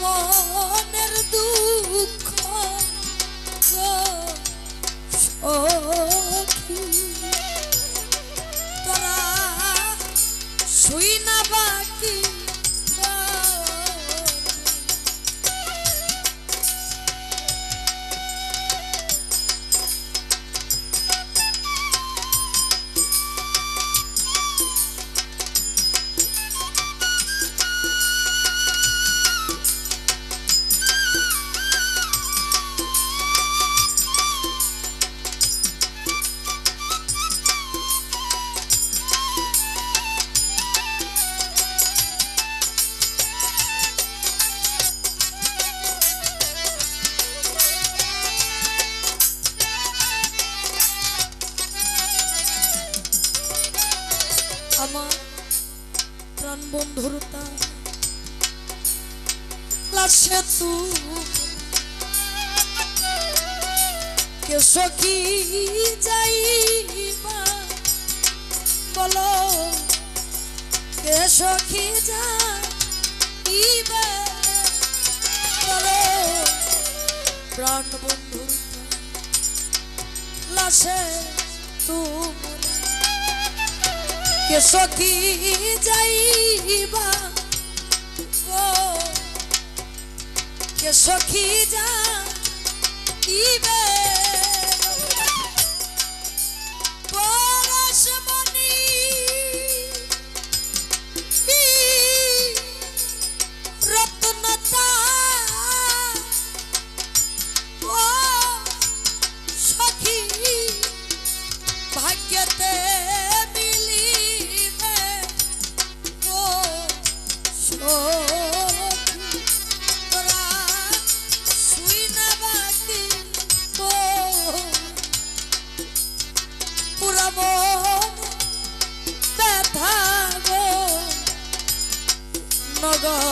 amor. আমার প্রাণ বন্ধুর তা। লাশে তু। কে বলো, কে সখী যাইবা? বলো, প্রাণ বন্ধুর লাশে তুমি কে সখী যাইবা। গো কে সখী যাইবে নগরবাসী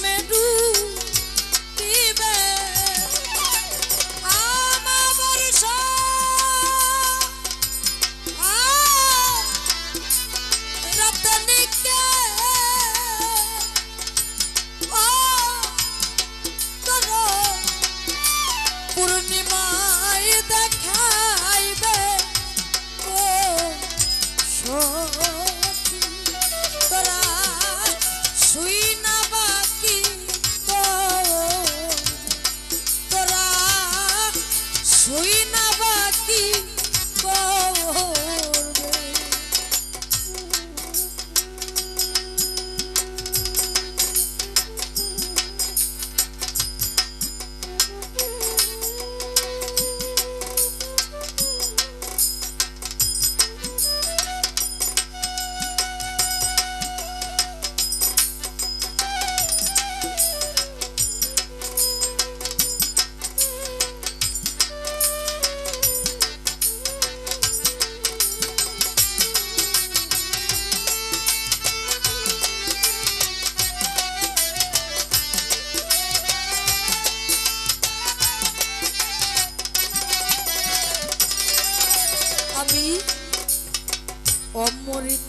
meu.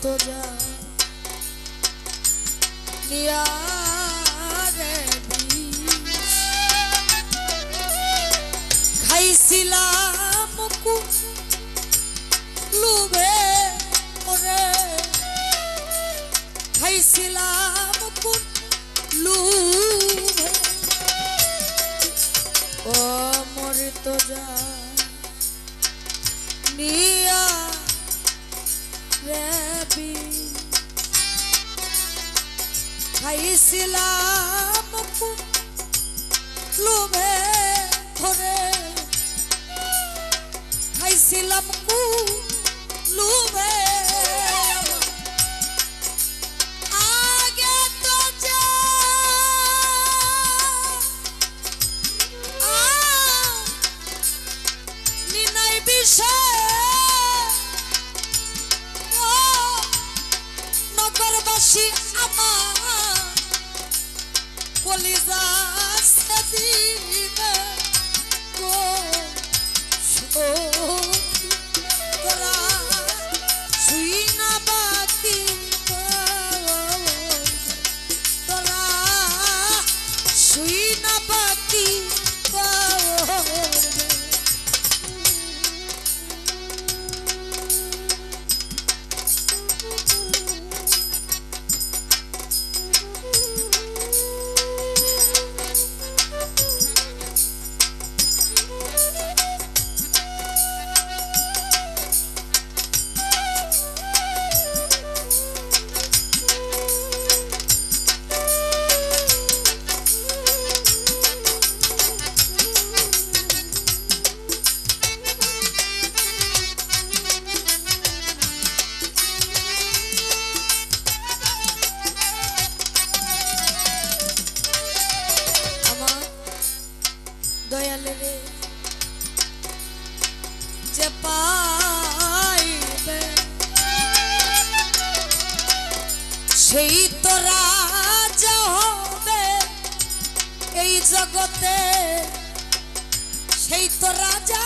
তো যা নিয়া রে। খাইছিলাম লুভে ওরে খাইছিলাম লুভে খাইছিলাম লোভে ধরে খাইছিলাম লোভে নগরবাসী আমার কলিজা দিবে গো সেই তো রাজা হবে এই জগতে। সেই তো রাজা